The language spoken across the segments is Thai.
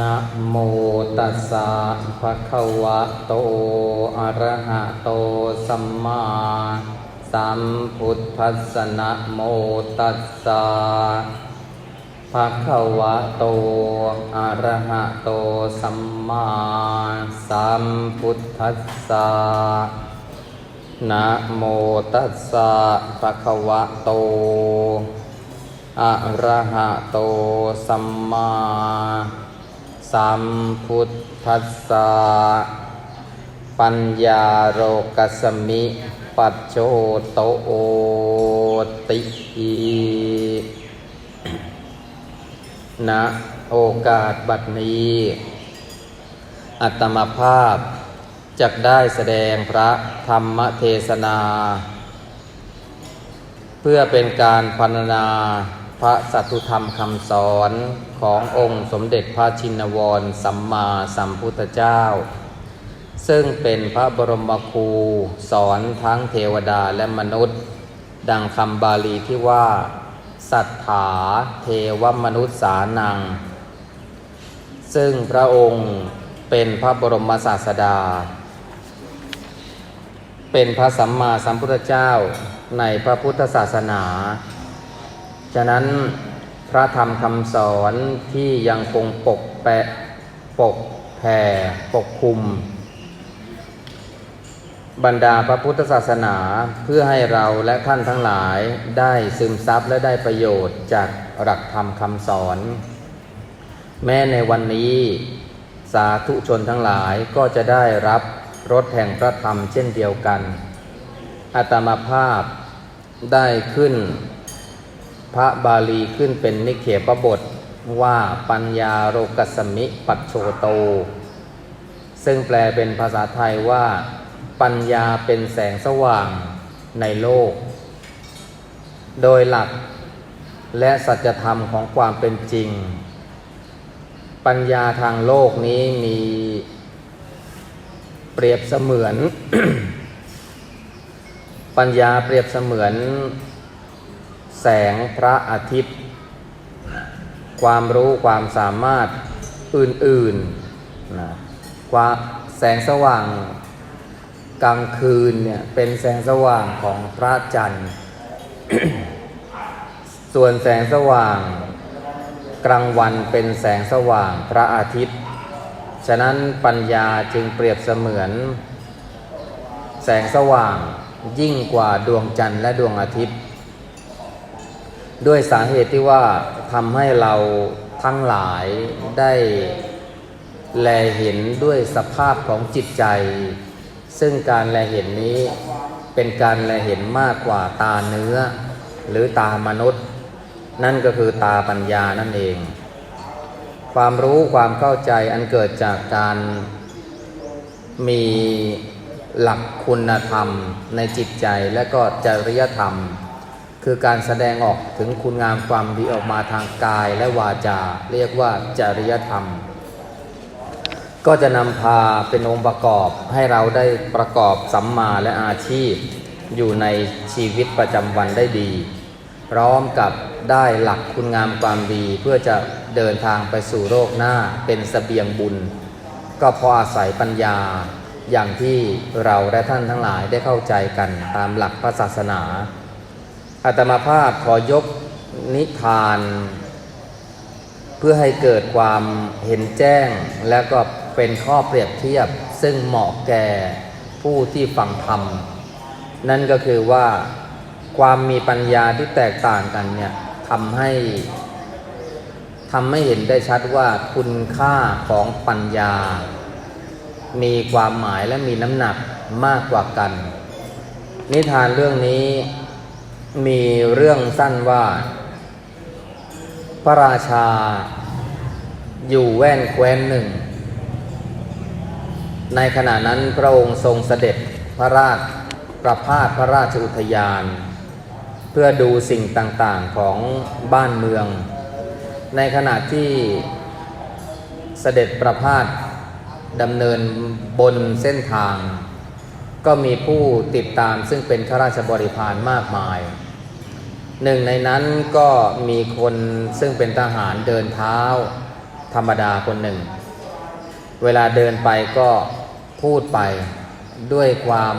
นะโมตัสสะภะคะวะโต อะระหะโต สัมมาสัมพุทธัสสะนะโมตัสสะภะคะวะโต อะระหะโต สัมมาสัมพุทธัสสะนะโมตัสสะภะคะวะโตอะระหะโต สัมมา สัมพุทธัสสะปัญญาโรกัสมิ ปัจโจโตโอติณโอกาสบัดนี้ อัตมภาพจักได้แสดงพระธรรมเทศนา เพื่อเป็นการพรรณนา พระสัตุธรรมคำสอนขององค์สมเด็จพระชินวรสัมมาสัมพุทธเจ้า ซึ่งเป็นพระบรมครูสอนทั้งเทวดาและมนุษย์ ดังคำบาลีที่ว่า สัทธาเทวมนุษย์สานัง ซึ่งพระองค์เป็นพระบรมศาสดา เป็นพระสัมมาสัมพุทธเจ้าในพระพุทธศาสนา ฉะนั้นพระธรรมคำสอนที่ยังคงปกแปะปกแผ่ปกคุม บรรดาพระพุทธศาสนาเพื่อให้เราและท่านทั้งหลายได้ซึมซับและได้ประโยชน์จากหลักธรรมคำสอน แม้ในวันนี้สาธุชนทั้งหลายก็จะได้รับรสแห่งพระธรรมเช่นเดียวกันอาตมาภาพได้ขึ้น พระบาลีขึ้นเป็นนิเคปบทว่าปัญญาโรกัสสมิปัจโชโต ซึ่งแปลเป็นภาษาไทยว่า ปัญญาเป็นแสงสว่างในโลก โดยหลักและสัจธรรมของความเป็นจริง ปัญญาทางโลกนี้มีเปรียบเสมือน ปัญญาเปรียบเสมือน แสงพระอาทิตย์ ความรู้ความสามารถอื่นๆนะความแสงสว่างกลางคืนเนี่ยเป็นแสงสว่างของพระจันทร์ ส่วนแสงสว่างกลางวันเป็นแสงสว่างพระอาทิตย์ ฉะนั้นปัญญาจึงเปรียบเสมือน แสงสว่างยิ่งกว่าดวงจันทร์และดวงอาทิตย์ ด้วยสาเหตุที่ว่าทำให้เราทั้งหลายได้แลเห็นด้วยสภาพของจิตใจ ซึ่งการแลเห็นนี้เป็นการแลเห็นมากกว่าตาเนื้อ หรือตามนุษย์ นั่นก็คือตาปัญญานั่นเอง ความรู้ความเข้าใจอันเกิดจากการมีหลักคุณธรรมในจิตใจและก็จริยธรรม คือการแสดงออกถึงคุณงามความดีออกมาทางกายและวาจา เรียกว่าจริยธรรม ก็จะนำพาเป็นองค์ประกอบให้เราได้ประกอบสัมมาและอาชีพ อยู่ในชีวิตประจำวันได้ดี พร้อมกับได้หลักคุณงามความดีเพื่อจะเดินทางไปสู่โลกหน้าเป็นสเสบียงบุญ ก็พราะอาศัยปัญญาอย่างที่เราและท่านทั้งหลายได้เข้าใจกันตามหลักพระศาสนา อาตมาภาพขอยกนิทาน เพื่อให้เกิดความเห็นแจ้ง และก็เป็นข้อเปรียบเทียบ ซึ่งเหมาะแก่ผู้ที่ฟังธรรม นั่นก็คือว่าความมีปัญญาที่แตกต่างกันเนี่ยทำให้ทำให้เห็นได้ชัดว่าคุณค่าของปัญญา มีความหมายและมีน้ำหนักมากกว่ากัน นิทานเรื่องนี้ มีเรื่องสั้นว่า พระราชา อยู่แว่นแคว้นหนึ่ง ในขณะนั้นพระองค์ทรงเสด็จพระราชประพาสพระราชอุทยาน เพื่อดูสิ่งต่างๆของบ้านเมือง ในขณะที่เสด็จประพาสดำเนินบนเส้นทาง ก็มีผู้ติดตามซึ่งเป็นข้าราชบริพารมากมาย หนึ่งในนั้นก็มีคนซึ่งเป็นทหารเดินเท้าธรรมดาคนหนึ่ง เวลาเดินไปก็พูดไปด้วยความ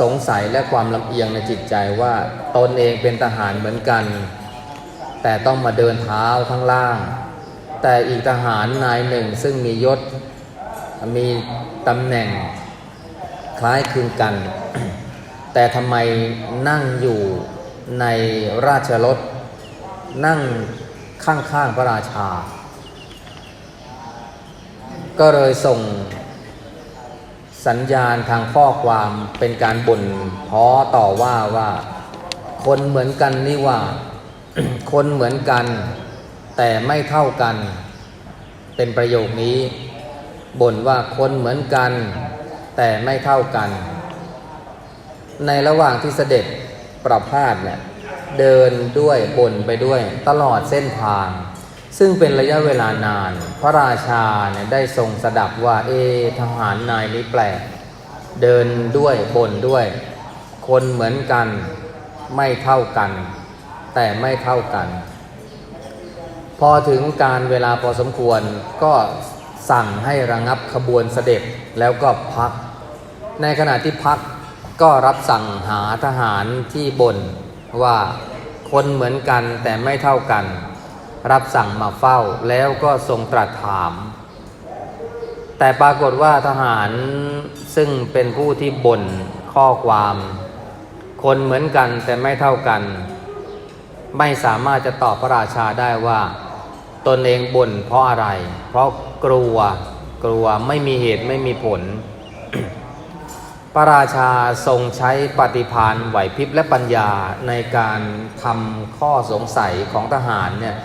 สงสัยและความลำเอียงในจิตใจว่าตนเองเป็นทหารเหมือนกัน แต่ต้องมาเดินเท้าข้างล่าง แต่อีกทหารนายหนึ่งซึ่งมียศมีตำแหน่งคล้ายคลึงกัน แต่ทำไมนั่งอยู่ ในราชรถนั่งข้างๆพระราชา ก็เลยส่งสัญญาณทางข้อความเป็นการบ่นพ้อต่อว่าว่า คนเหมือนกันนี่ว่า คนเหมือนกัน แต่ไม่เท่ากัน เป็นประโยคนี้บ่นว่าคนเหมือนกัน แต่ไม่เท่ากัน ในระหว่างที่เสด็จ ประพาสเนี่ยเดินด้วยบนไปด้วยตลอดเส้นทาง ซึ่งเป็นระยะเวลานาน พระราชาเนี่ยได้ทรงสดับว่าเอทหารนายนี้แปลก เดินด้วยบนด้วย คนเหมือนกันไม่เท่ากัน แต่ไม่เท่ากัน พอถึงการเวลาพอสมควรก็สั่งให้ระงับขบวนเสด็จแล้วก็พัก ในขณะที่พัก ก็รับสั่งหาทหารที่บนว่าคนเหมือนกันแต่ไม่เท่ากัน รับสั่งมาเฝ้าแล้วก็ทรงตรัสถาม แต่ปรากฏว่าทหารซึ่งเป็นผู้ที่บ่นข้อความ คนเหมือนกันแต่ไม่เท่ากัน ไม่สามารถจะตอบพระราชาได้ว่า ตนเองบ่นเพราะอะไร เพราะกลัวกลัวไม่มีเหตุไม่มีผล พระราชาทรงใช้ปฏิพานไหวพริบและปัญญาในการทำข้อสงสัยของทหารเนี่ย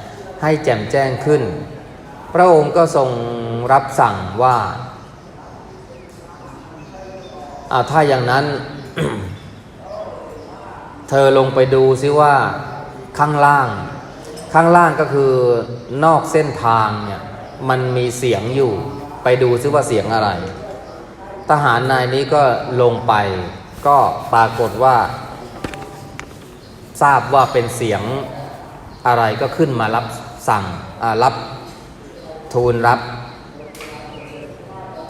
ให้แจ่มแจ้งขึ้น พระองค์ก็ทรงรับสั่งว่าอาถ้าอย่างนั้น เธอลงไปดูซิว่าข้างล่าง ข้างล่างก็คือนอกเส้นทางเนี่ยมันมีเสียงอยู่ไปดูซิว่าเสียงอะไร ทหารนายนี้ก็ลงไป ก็ปรากฏว่า ทราบว่าเป็นเสียงอะไรก็ขึ้นมารับสั่งรับทูลรับ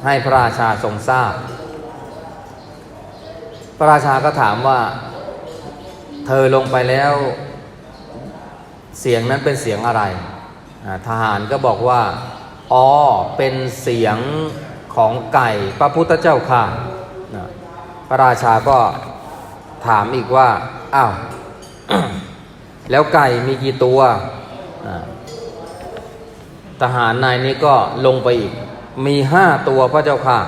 ให้พระราชาทรงทราบ พระราชาก็ถามว่า เธอลงไปแล้ว เสียงนั้นเป็นเสียงอะไร ทหารก็บอกว่า อ๋อ เป็นเสียง ของไก่พระพุทธเจ้าค่ะพระราชาก็ถามอีกว่า อ้าว แล้วไก่มีกี่ตัวทหารนายนี้ก็ลงไปอีก มีห้าตัวพระเจ้าค่ะ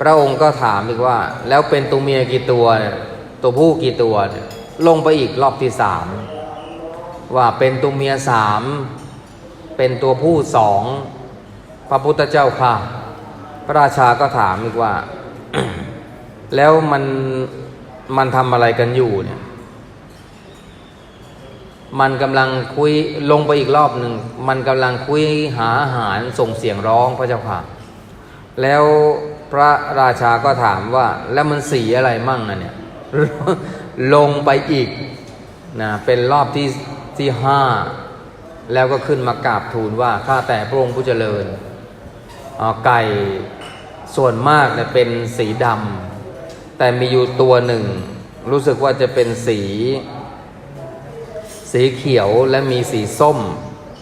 พระองค์ก็ถามอีกว่า แล้วเป็นตัวเมียกี่ตัว ตัวผู้กี่ตัว ลงไปอีกรอบที่สามว่าเป็นตัวเมียสาม เป็นตัวผู้สอง พระพุทธเจ้าค่ะ ระราชาก็ถามอีกว่า แล้วมันมันทำอะไรกันอยู่เนี่ย มันกำลังคุยลงไปอีกรอบหนึ่ง มันกำลังคุยหาอาหารส่งเสียงร้องพระเจ้าค่ะ แล้วพระราชาก็ถามว่า แล้วมันสีอะไรมั่งนะเนี่ย ลงไปอีกนะเป็นรอบที่ที่ห้าแล้วก็ขึ้นมากราบทูลว่าข้าแต่พระองค์ผู้เจริญไก่ ส่วนมากเนี่ยเป็นสีดำแต่มีอยู่ตัวหนึ่ง รู้สึกว่าจะเป็นสี สีเขียวและมีสีส้ม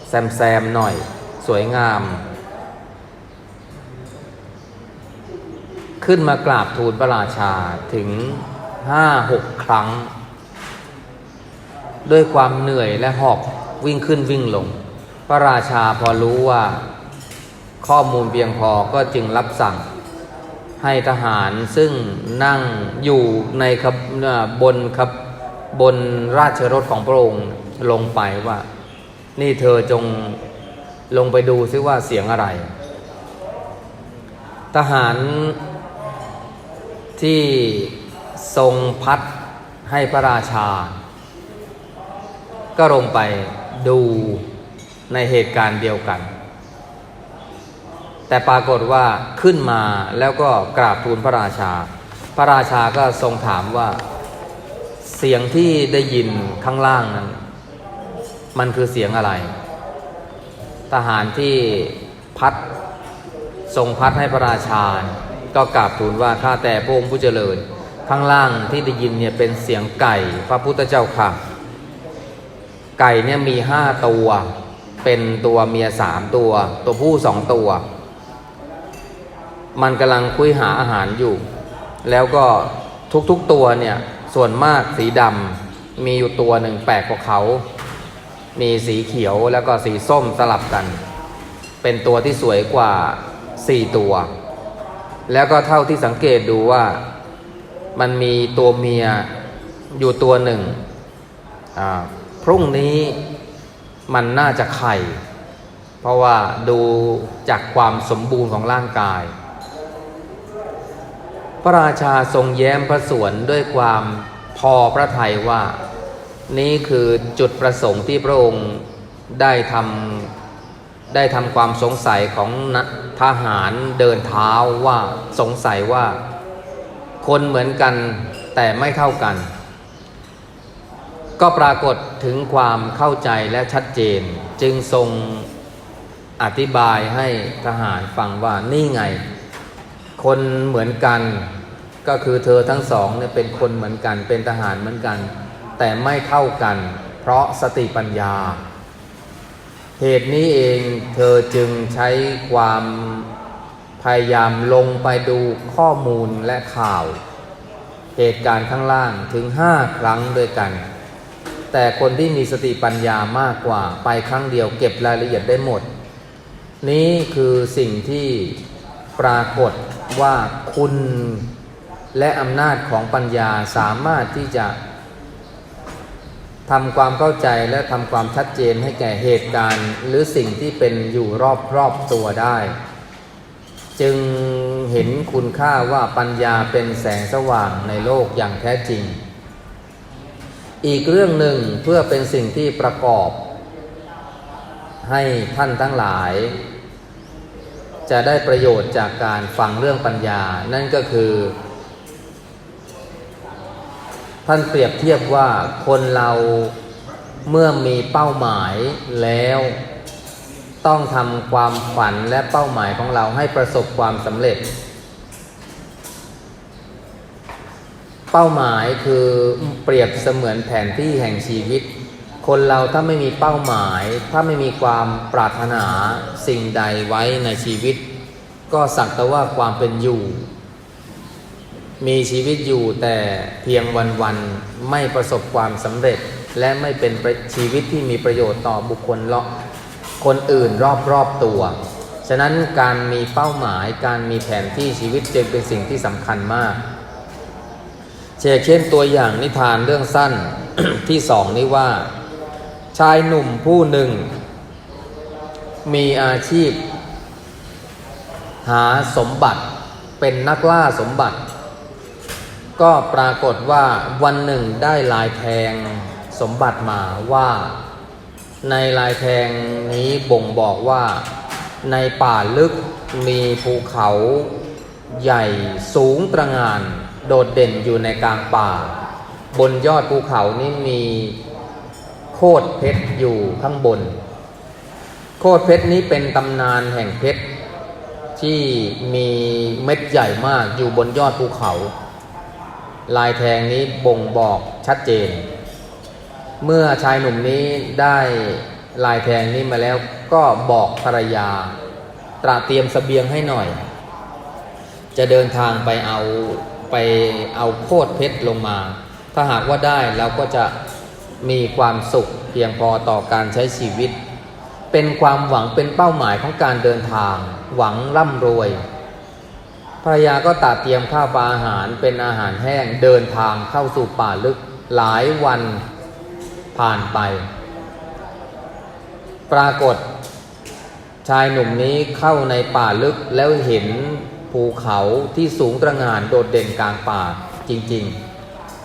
แซมแซมหน่อย สวยงาม ขึ้นมากราบทูลพระราชาถึงห้าหกครั้ง ด้วยความเหนื่อยและหอบวิ่งขึ้นวิ่งลง พระราชาพอรู้ว่าข้อมูลเพียงพอก็จึงรับสั่ง ให้ทหารซึ่งนั่งอยู่ในขบบนขบบนราชรถของพระองค์ลงไปว่า นี่เธอจงลงไปดูซิว่าเสียงอะไร ทหารที่ทรงพัดให้พระราชา ก็ลงไปดูในเหตุการณ์เดียวกัน แต่ปรากฏว่าขึ้นมาแล้วก็กราบทูลพระราชา พระราชาก็ทรงถามว่าเสียงที่ได้ยินข้างล่างนั้น มันคือเสียงอะไร ทหารที่พัดทรงพัดให้พระราชา ก็กราบทูลว่าข้าแต่พระองค์ผู้เจริญ ข้างล่างที่ได้ยินเนี่ยเป็นเสียงไก่พระพุทธเจ้าค่ะ ไก่เนี่ยมีห้าตัว เป็นตัวเมียสามตัว ตัวผู้สองตัว มันกำลังคุยหาอาหารอยู่ แล้วก็ทุกๆตัวเนี่ย ส่วนมากสีดำมีอยู่ตัวหนึ่งแปลกกว่าเขา มีสีเขียวแล้วก็สีส้มสลับกัน เป็นตัวที่สวยกว่าสี่ตัว แล้วก็เท่าที่สังเกตดูว่ามันมีตัวเมียอยู่ตัวหนึ่ง พรุ่งนี้มันน่าจะไข่ เพราะว่าดูจากความสมบูรณ์ของร่างกาย ระราชาทรงแย้มพระสวนด้วยความพอพระทัยว่า นี่คือจุดประสงค์ที่พระองค์ได้ทำได้ทำความสงสัยของทหารเดินเท้าว่าสงสัยว่า คนเหมือนกันแต่ไม่เท่ากัน ก็ปรากฏถึงความเข้าใจและชัดเจน จึงทรงอธิบายให้ทหารฟังว่านี่ไง คนเหมือนกัน ก็คือเธอทั้งสองเนี่ยเป็นคนเหมือนกัน เป็นทหารเหมือนกัน แต่ไม่เท่ากัน เพราะสติปัญญา เหตุนี้เองเธอจึงใช้ความพยายามลงไปดูข้อมูลและข่าว เหตุการณ์ข้างล่างถึงห้าครั้งด้วยกัน แต่คนที่มีสติปัญญามากกว่าไปครั้งเดียวเก็บรายละเอียดได้หมด นี้คือสิ่งที่ปรากฏว่าคุณ และอำนาจของปัญญาสามารถที่จะทำความเข้าใจและทำความชัดเจนให้แก่เหตุการณ์ หรือสิ่งที่เป็นอยู่รอบรอบตัวได้ จึงเห็นคุณค่าว่าปัญญาเป็นแสงสว่างในโลกอย่างแท้จริง อีกเรื่องหนึ่งเพื่อเป็นสิ่งที่ประกอบ ให้ท่านทั้งหลาย จะได้ประโยชน์จากการฟังเรื่องปัญญา นั่นก็คือ ท่านเปรียบเทียบว่าคนเราเมื่อมีเป้าหมายแล้ว ต้องทำความฝันและเป้าหมายของเราให้ประสบความสำเร็จ เป้าหมายคือเปรียบเสมือนแผนที่แห่งชีวิต คนเราถ้าไม่มีเป้าหมาย ถ้าไม่มีความปรารถนาสิ่งใดไว้ในชีวิต ก็สักแต่ว่าความเป็นอยู่ มีชีวิตอยู่แต่เพียงวันๆไม่ประสบความสำเร็จ และไม่เป็นชีวิตที่มีประโยชน์ต่อบุคคลเลาะคนอื่นรอบๆตัว ฉะนั้นการมีเป้าหมายการมีแผนที่ชีวิตจึงเป็นสิ่งที่สำคัญมากเช่นเช่นตัวอย่างนิทานเรื่องสั้นที่สองนี้ว่า ชายหนุ่มผู้หนึ่ง มีอาชีพ หาสมบัติเป็นนักล่าสมบัติ ก็ปรากฏว่าวันหนึ่งได้ลายแทงสมบัติมาว่า ในลายแทงนี้บ่งบอกว่า ในป่าลึกมีภูเขาใหญ่สูงตระหงาน โดดเด่นอยู่ในกลางป่า บนยอดภูเขานี้มีโคดเพชรอยู่ข้างบน โคดเพชรนี้เป็นตำนานแห่งเพชรที่มีเม็ดใหญ่มากอยู่บนยอดภูเขา ลายแทงนี้บ่งบอกชัดเจน เมื่อชายหนุ่มนี้ได้ลายแทงนี้มาแล้วก็บอกภรรยา ตระเตรียมสเสบียงให้หน่อย จะเดินทางไปเอาไปเอาโคดเพชรลงมา ถ้าหากว่าได้เราก็จะมีความสุขเพียงพอต่อการใช้ชีวิต เป็นความหวังเป็นเป้าหมายของการเดินทาง หวังร่ำรวย ภรรยาก็ตัดเตรียมข้าวปลาอาหารเป็นอาหารแห้งเดินทางเข้าสู่ป่าลึกหลายวันผ่านไป ปรากฏ ชายหนุ่มนี้เข้าในป่าลึกแล้วเห็นภูเขาที่สูงตระหง่านโดดเด่นกลางป่าจริง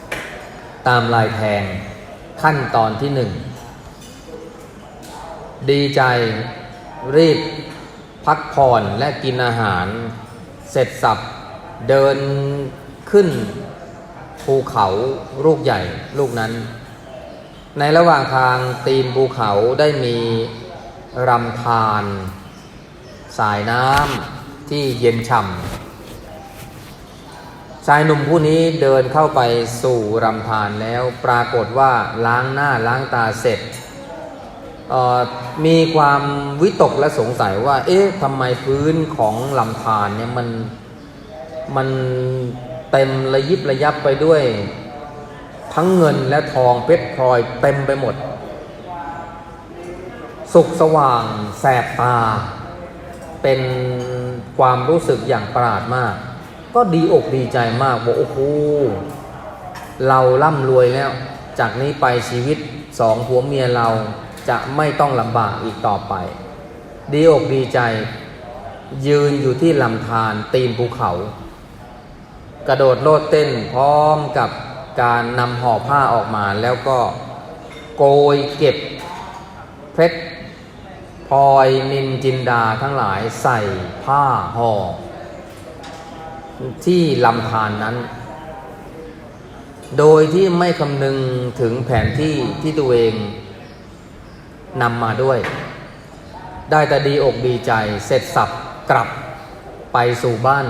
ๆ ตามลายแทงขั้นตอนที่หนึ่ง ดีใจรีบพักผ่อนและกินอาหาร เสร็จสับเดินขึ้นภูเขาลูกใหญ่ลูกนั้น ในระหว่างทางตีนภูเขาได้มีรำธารสายน้ำที่เย็นฉ่ำชายหนุ่มผู้นี้เดินเข้าไปสู่รำธารแล้วปรากฏว่าล้างหน้าล้างตาเสร็จ มีความวิตกและสงสัยว่า เอ๊ะทำไมพื้นของลำธารเนี่ยมันมันเต็มระยิบระยับไปด้วย ทั้งเงินและทองเพชรพลอยเต็มไปหมด สุขสว่างแสบตา เป็นความรู้สึกอย่างประหลาดมาก ก็ดีอกดีใจมากบอกโอ้โหเราร่ำรวยแล้ว จากนี้ไปชีวิตสองผัวเมียเรา จะไม่ต้องลำบากอีกต่อไป ดีอกดีใจ ยืนอยู่ที่ลำธารตีนภูเขา กระโดดโลดเต้นพร้อมกับการนำห่อผ้าออกมาแล้วก็โกยเก็บเพชรพลอยนินจินดาทั้งหลายใส่ผ้าห่อที่ลำธารนนั้น โดยที่ไม่คำนึงถึงแผนที่ที่ตัวเอง นำมาด้วย ได้แต่ดีอกดีใจเสร็จสับกลับไปสู่บ้าน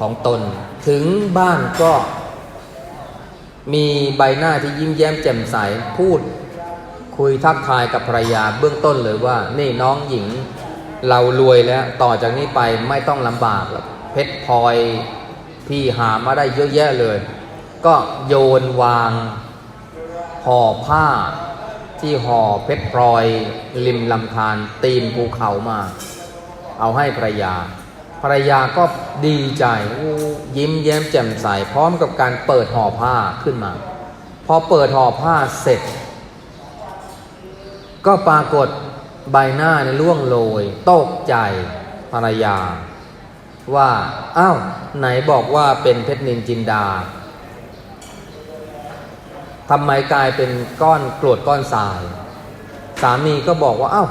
ของตน ถึงบ้านก็ มีใบหน้าที่ยิ้มแย้มแจ่มใสพูด คุยทักทายกับภรรยาเบื้องต้นเลยว่า นี่น้องหญิงเรารวยแล้ว ต่อจากนี้ไปไม่ต้องลำบากเพชรพลอยพี่หามาได้เยอะแยะเลย ก็โยนวางห่อผ้า ที่ห่อเพชรพลอยริมลำธารตีนภูเขามา เอาให้ภรรยา ภรรยาก็ดีใจยิ้มแย้มแจ่มใสพร้อมกับการเปิดห่อผ้าขึ้นมา พอเปิดห่อผ้าเสร็จ ก็ปรากฏใบหน้าในล่วงโรยตกใจภรรยา ว่าอ้าวไหนบอกว่าเป็นเพชรนินจินดา ทำไมกลายเป็นก้อนกรวดก้อนทราย สามีก็บอกว่าอ้าว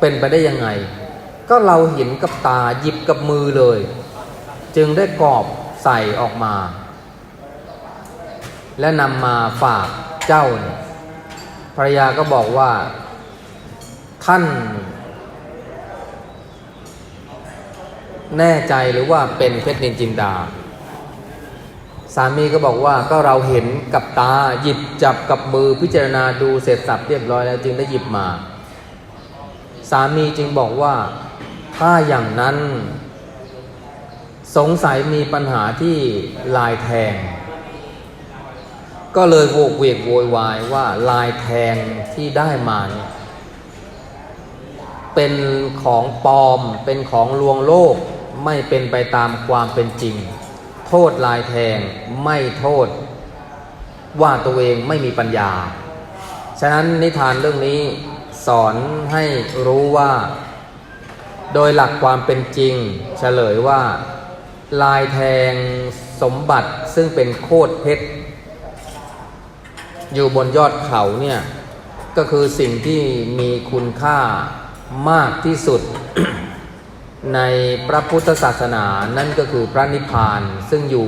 เป็นไปได้ยังไง ก็เราเห็นกับตาหยิบกับมือเลย จึงได้กรอบใส่ออกมา และนำมาฝากเจ้าเนี่ยภรรยาก็บอกว่า ท่าน แน่ใจหรือว่าเป็นเพชรนินจินดา สามีก็บอกว่าก็เราเห็นกับตาหยิบจับกับมือพิจารณาดูเสร็จสับเรียบร้อยแล้วจึงได้หยิบมา สามีจึงบอกว่าถ้าอย่างนั้น สงสัยมีปัญหาที่ลายแทง ก็เลยโวกเวกโวยวายว่าลายแทงที่ได้มาเนี่ยเป็นของปลอมเป็นของลวงโลกไม่เป็นไปตามความเป็นจริง โทษลายแทงไม่โทษ ว่าตัวเองไม่มีปัญญา ฉะนั้นนิทานเรื่องนี้สอนให้รู้ว่า โดยหลักความเป็นจริง เฉลยว่า ลายแทงสมบัติซึ่งเป็นโคตรเพชรอยู่บนยอดเขาเนี่ยก็คือสิ่งที่มีคุณค่ามากที่สุด ในพระพุทธศาสนานั่นก็คือพระนิพพานซึ่งอยู่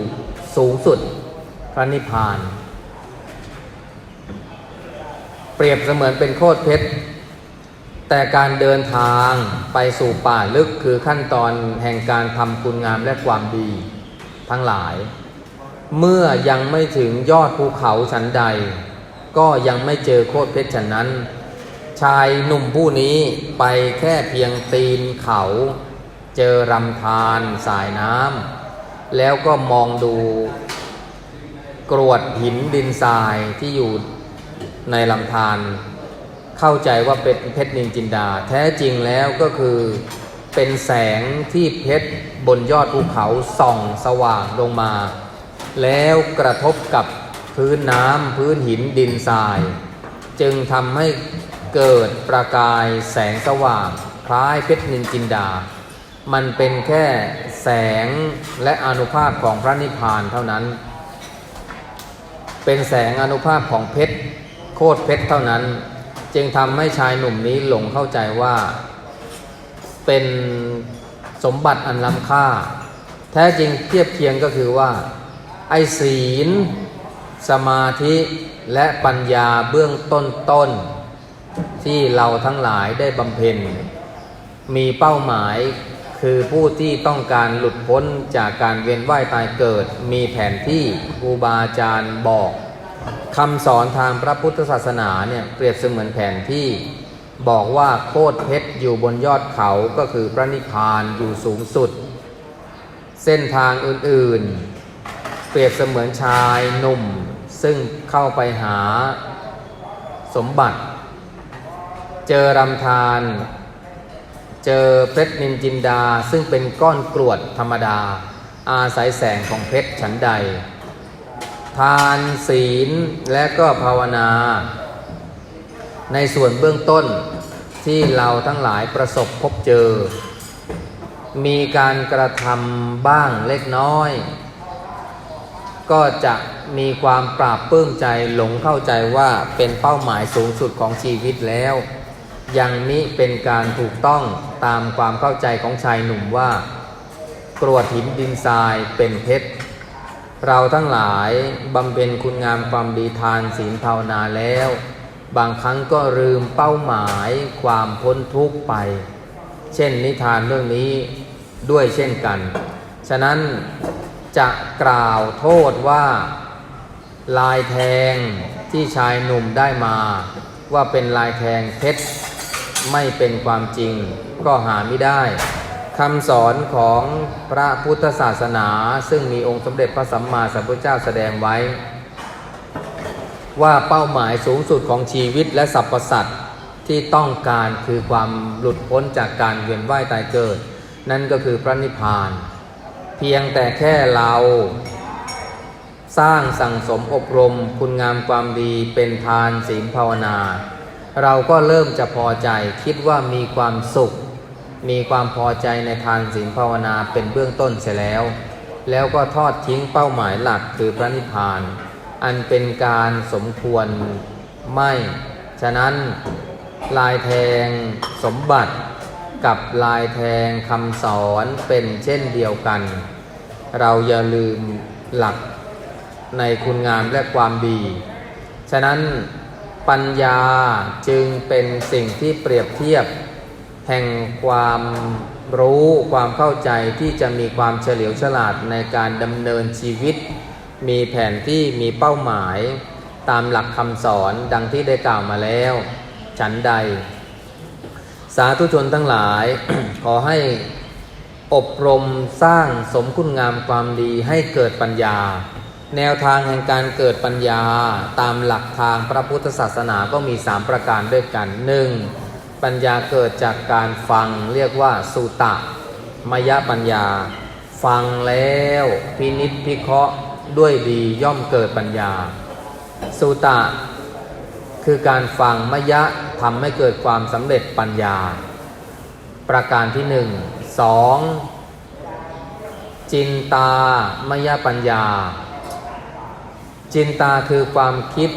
สูงสุดพระนิพพาน เปรียบเสมือนเป็นโคตรเพชร แต่การเดินทางไปสู่ป่าลึกคือขั้นตอนแห่งการทำคุณงามและความดีทั้งหลาย เมื่อยังไม่ถึงยอดภูเขาชั้นใด ก็ยังไม่เจอโคตรเพชรฉันนั้น ชายหนุ่มผู้นี้ไปแค่เพียงตีนเขา เจอรำธารสายน้ำแล้วก็มองดูกรวดหินดินทรายที่อยู่ในลำธารเข้าใจว่าเป็นเพชรนินจินดา แท้จริงแล้วก็คือเป็นแสงที่เพชรบนยอดภูเขาส่องสว่างลงมา แล้วกระทบกับพื้นน้ำพื้นหินดินทราย จึงทำให้เกิดประกายแสงสว่าง คล้ายเพชรนินจินดา มันเป็นแค่แสงและอนุภาพของพระนิพพานเท่านั้น เป็นแสงอนุภาพของเพชรโคตรเพชรเท่านั้น จึงทำให้ชายหนุ่มนี้หลงเข้าใจว่า เป็นสมบัติอันล้ำค่า แท้จริงเทียบเคียงก็คือว่า ไอศีล สมาธิและปัญญาเบื้องต้นต้น ที่เราทั้งหลายได้บำเพ็ญ มีเป้าหมาย คือผู้ที่ต้องการหลุดพ้นจากการเวียนว่ายตายเกิด มีแผนที่ครูบาอาจารย์บอกคำสอนทางพระพุทธศาสนาเนี่ยเปรียบเสมือนแผนที่บอกว่าโคตรเพชรอยู่บนยอดเขาก็คือพระนิพพานอยู่สูงสุด เส้นทางอื่นๆ เปรียบเสมือนชายหนุ่ม ซึ่งเข้าไปหาสมบัติ เจอรำธาร เจอเพชรนินจินดาซึ่งเป็นก้อนกรวดธรรมดา อาศัยแสงของเพชรฉันใด ทานศีลและก็ภาวนา ในส่วนเบื้องต้นที่เราทั้งหลายประสบพบเจอ มีการกระทำบ้างเล็กน้อย ก็จะมีความปราบปลื้มใจหลงเข้าใจว่าเป็นเป้าหมายสูงสุดของชีวิตแล้ว ยังมิเป็นการถูกต้องตามความเข้าใจของชายหนุ่มว่ากรวดหินดินทรายเป็นเพชร เราทั้งหลายบำเพ็ญคุณงามความดีทานศีลภาวนาแล้ว บางครั้งก็ลืมเป้าหมายความพ้นทุกข์ไป เช่นนิทานเรื่องนี้ด้วยเช่นกัน ฉะนั้นจะกล่าวโทษว่า ลายแทงที่ชายหนุ่มได้มา ว่าเป็นลายแทงเพชร ไม่เป็นความจริงก็หาไม่ได้คำสอนของพระพุทธศาสนา ซึ่งมีองค์สมเด็จพระสัมมาสัมพุทธเจ้าแสดงไว้ ว่าเป้าหมายสูงสุดของชีวิตและสรรพสัตว์ที่ต้องการคือความหลุดพ้นจากการเวียนว่ายตายเกิด นั่นก็คือพระนิพพาน เพียงแต่แค่เราสร้างสั่งสมอบรมคุณงามความดีเป็นทานศีลภาวนา เราก็เริ่มจะพอใจคิดว่ามีความสุข มีความพอใจในทานศีลภาวนาเป็นเบื้องต้นเสียแล้ว แล้วก็ทอดทิ้งเป้าหมายหลักคือพระนิพพาน อันเป็นการสมควรไม่ ฉะนั้นลายแทงสมบัติกับลายแทงคำสอนเป็นเช่นเดียวกัน เราอย่าลืมหลักในคุณงามและความดี ฉะนั้น ปัญญาจึงเป็นสิ่งที่เปรียบเทียบ แห่งความรู้ความเข้าใจที่จะมีความเฉลียวฉลาดในการดำเนินชีวิต มีแผนที่มีเป้าหมายตามหลักคำสอนดังที่ได้กล่าวมาแล้ว ฉันใด สาธุชนทั้งหลาย ขอให้อบรมสร้างสมคุณงามความดีให้เกิดปัญญา แนวทางแห่งการเกิดปัญญาตามหลักทางพระพุทธศาสนาก็มีสามประการด้วยกันหนึ่งปัญญาเกิดจากการฟังเรียกว่าสุตะมยปัญญา ฟังแล้วพินิษพิเคราะห์ด้วยดีย่อมเกิดปัญญา สุตะ คือการฟังมยะทำให้เกิดความสำเร็จปัญญา ประการที่หนึ่งสองจินตามยปัญญา จินตาคือความคิด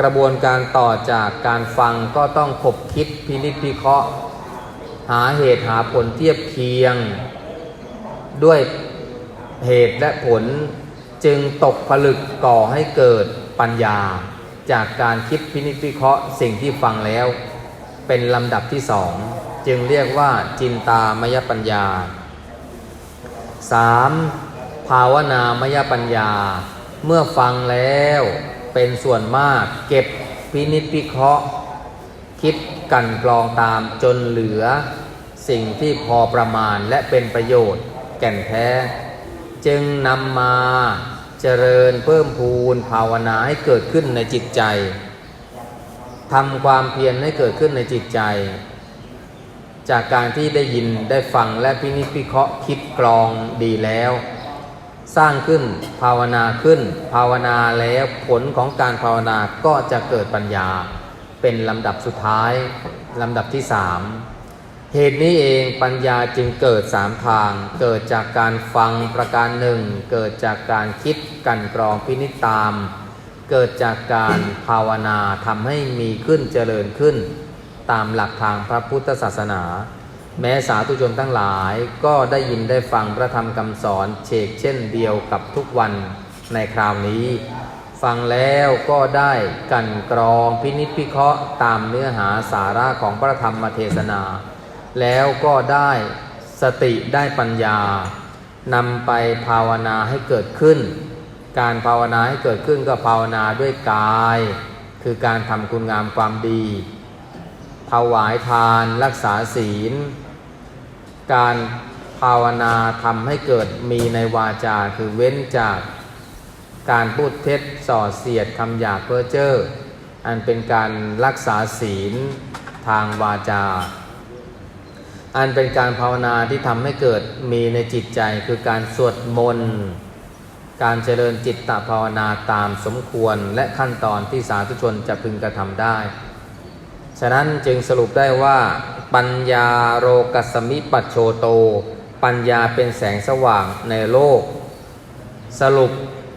กระบวนการต่อจากการฟังก็ต้องขบคิดพินิจพิเคราะห์ หาเหตุหาผลเทียบเคียง ด้วยเหตุและผลจึงตกผลึกก่อให้เกิดปัญญา จากการคิดพินิจพิเคราะห์สิ่งที่ฟังแล้ว เป็นลำดับที่สองจึงเรียกว่าจินตามยปัญญา 3. ภาวนามยปัญญา เมื่อฟังแล้วเป็นส่วนมากเก็บพินิจพิเคราะห์ คิดกันกรองตามจนเหลือ สิ่งที่พอประมาณและเป็นประโยชน์แก่นแท้ จึงนำมาเจริญเพิ่มพูนภาวนาให้เกิดขึ้นในจิตใจทำความเพียรให้เกิดขึ้นในจิตใจ จากการที่ได้ยินได้ฟังและพินิจพิเคราะห์คิดกรองดีแล้ว สร้างขึ้นภาวนาขึ้น ภาวนาแล้วผลของการภาวนาก็จะเกิดปัญญา เป็นลำดับสุดท้ายลำดับที่สามเหตุนี้เองปัญญาจึงเกิดสามทาง เกิดจากการฟังประการหนึ่ง เกิดจากการคิดกันกรองพินิจตาม เกิดจากการภาวนาทำให้มีขึ้นเจริญขึ้น ตามหลักทางพระพุทธศาสนา แม้สาธุชนทั้งหลายก็ได้ยินได้ฟังพระธรรมคำสอนเชกเช่นเดียวกับทุกวันในคราวนี้ ฟังแล้วก็ได้กันกรองพินิจพิเคราะห์ตามเนื้อหาสาระของพระธรรมเทศนา แล้วก็ได้สติได้ปัญญานำไปภาวนาให้เกิดขึ้น การภาวนาให้เกิดขึ้นก็ภาวนาด้วยกาย คือการทำคุณงามความดีถวายทานรักษาศีล การภาวนาทำให้เกิดมีในวาจาคือเว้นจากการพูดเท็จส่อเสียดคำหยาบเพ้อเจ้ออันเป็นการรักษาศีลทางวาจา อันเป็นการภาวนาที่ทำให้เกิดมีในจิตใจคือการสวดมนต์การเจริญจิตตภาวนาตามสมควรและขั้นตอนที่สาธุชนจะพึงกระทำได้ ฉะนั้นจึงสรุปได้ว่า ปัญญาโรกัสมิปัจโชโต ปัญญาเป็นแสงสว่างในโลก สรุป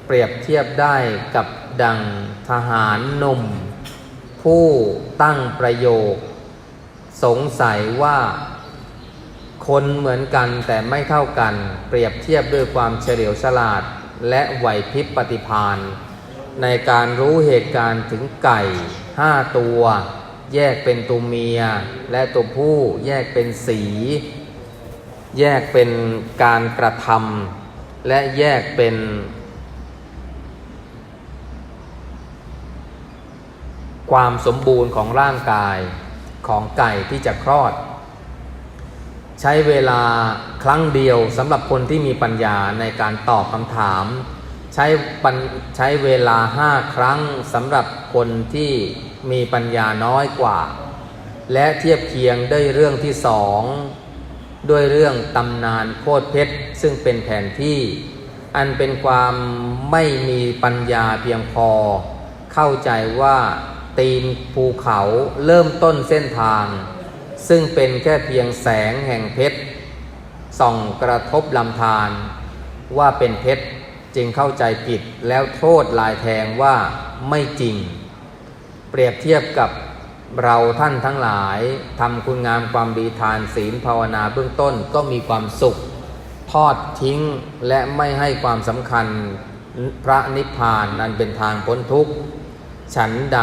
เปรียบเทียบได้กับดังทหารหนุ่ม ผู้ตั้งประโยค สงสัยว่าคนเหมือนกันแต่ไม่เท่ากัน เปรียบเทียบด้วยความเฉลียวฉลาด และไหวพริบปฏิภาณในการรู้เหตุการณ์ถึงไก่ห้าตัว แยกเป็นตัวเมียและตัวผู้แยกเป็นสี แยกเป็นการกระทำและแยกเป็นความสมบูรณ์ของร่างกายของไก่ที่จะคลอด ใช้เวลาครั้งเดียวสำหรับคนที่มีปัญญาในการตอบคำถาม ใช้ปัญใช้เวลาห้าครั้งสำหรับคนที่ มีปัญญาน้อยกว่า และเทียบเคียงด้วยเรื่องที่สองด้วยเรื่องตำนานโคตรเพชร ซึ่งเป็นแผนที่ อันเป็นความไม่มีปัญญาเพียงพอ เข้าใจว่าตีนภูเขาเริ่มต้นเส้นทาง ซึ่งเป็นแค่เพียงแสงแห่งเพชรส่องกระทบลำธารว่าเป็นเพชรจึงเข้าใจผิดแล้วโทษลายแทงว่าไม่จริง เปรียบเทียบกับเราท่านทั้งหลายทำคุณงามความดีทานศีลภาวนาเบื้องต้นก็มีความสุข ทอดทิ้งและไม่ให้ความสำคัญพระนิพพานนั้นเป็นทางพ้นทุกข์ ฉันใด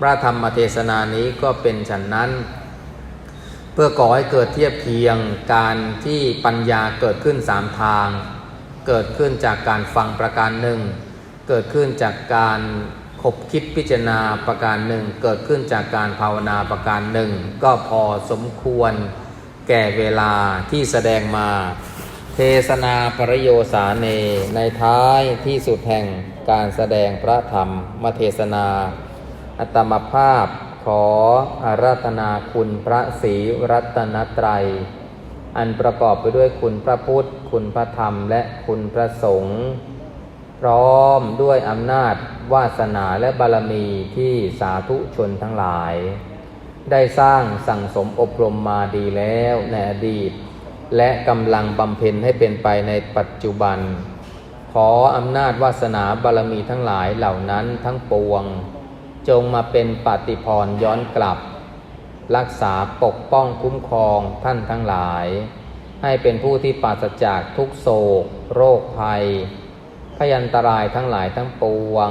พระธรรมเทศนานี้ก็เป็นฉันนั้น เพื่อก่อให้เกิดเทียบเคียงการที่ปัญญาเกิดขึ้นสามทาง เกิดขึ้นจากการฟังประการหนึ่ง เกิดขึ้นจากการ ขบคิดพิจารณาประการหนึ่งเกิดขึ้นจากการภาวนาประการหนึ่งก็พอสมควรแก่เวลาที่แสดงมา เทศนาปรโยสาเนในท้ายที่สุดแห่งการแสดงพระธรรมมาเทศนา อัตมภาพขออาราธนาคุณพระศรีรัตนตรัย อันประกอบไปด้วยคุณพระพุทธ คุณพระธรรมและคุณพระสงฆ์ พร้อมด้วยอำนาจวาสนาและบารมีที่สาธุชนทั้งหลาย ได้สร้างสั่งสมอบรมมาดีแล้วในอดีต และกำลังบำเพ็ญให้เป็นไปในปัจจุบัน ขออำนาจวาสนาบารมีทั้งหลายเหล่านั้นทั้งปวง จงมาเป็นปฏิพรย้อนกลับ รักษาปกป้องคุ้มครองท่านทั้งหลาย ให้เป็นผู้ที่ปราศจากทุกโศก โรคภัย พยันตรายทั้งหลายทั้งปวง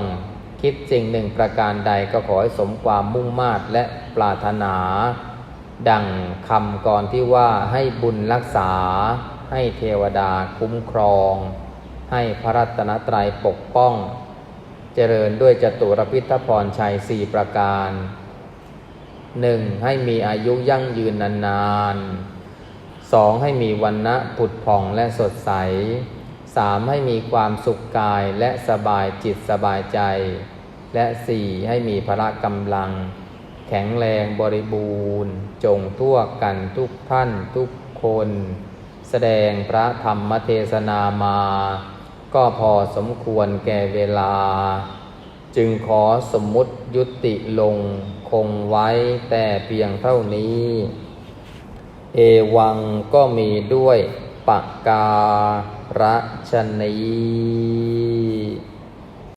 คิดสิ่งหนึ่งประการใดก็ขอให้สมความมุ่งมา่และปรารถนา ดังคำก่อนที่ว่าให้บุญรักษา ให้เทวดาคุ้มครอง ให้พระรัตนตรัยปกป้อง เจริญด้วยจตุรพิทพรชัยสี่ประการหนึ่งให้มีอายุยั่งยืนนานๆสองให้มีวันนะผุดผ่องและสดใส สามให้มีความสุขกายและสบายจิตสบายใจ และสี่ให้มีพละกำลัง แข็งแรงบริบูรณ์ จงทั่วกันทุกท่านทุกคน แสดงพระธรรมเทศนามา ก็พอสมควรแก่เวลา จึงขอสมมุติยุติลงคงไว้แต่เพียงเท่านี้ เอวังก็มีด้วยปากกา พระชนี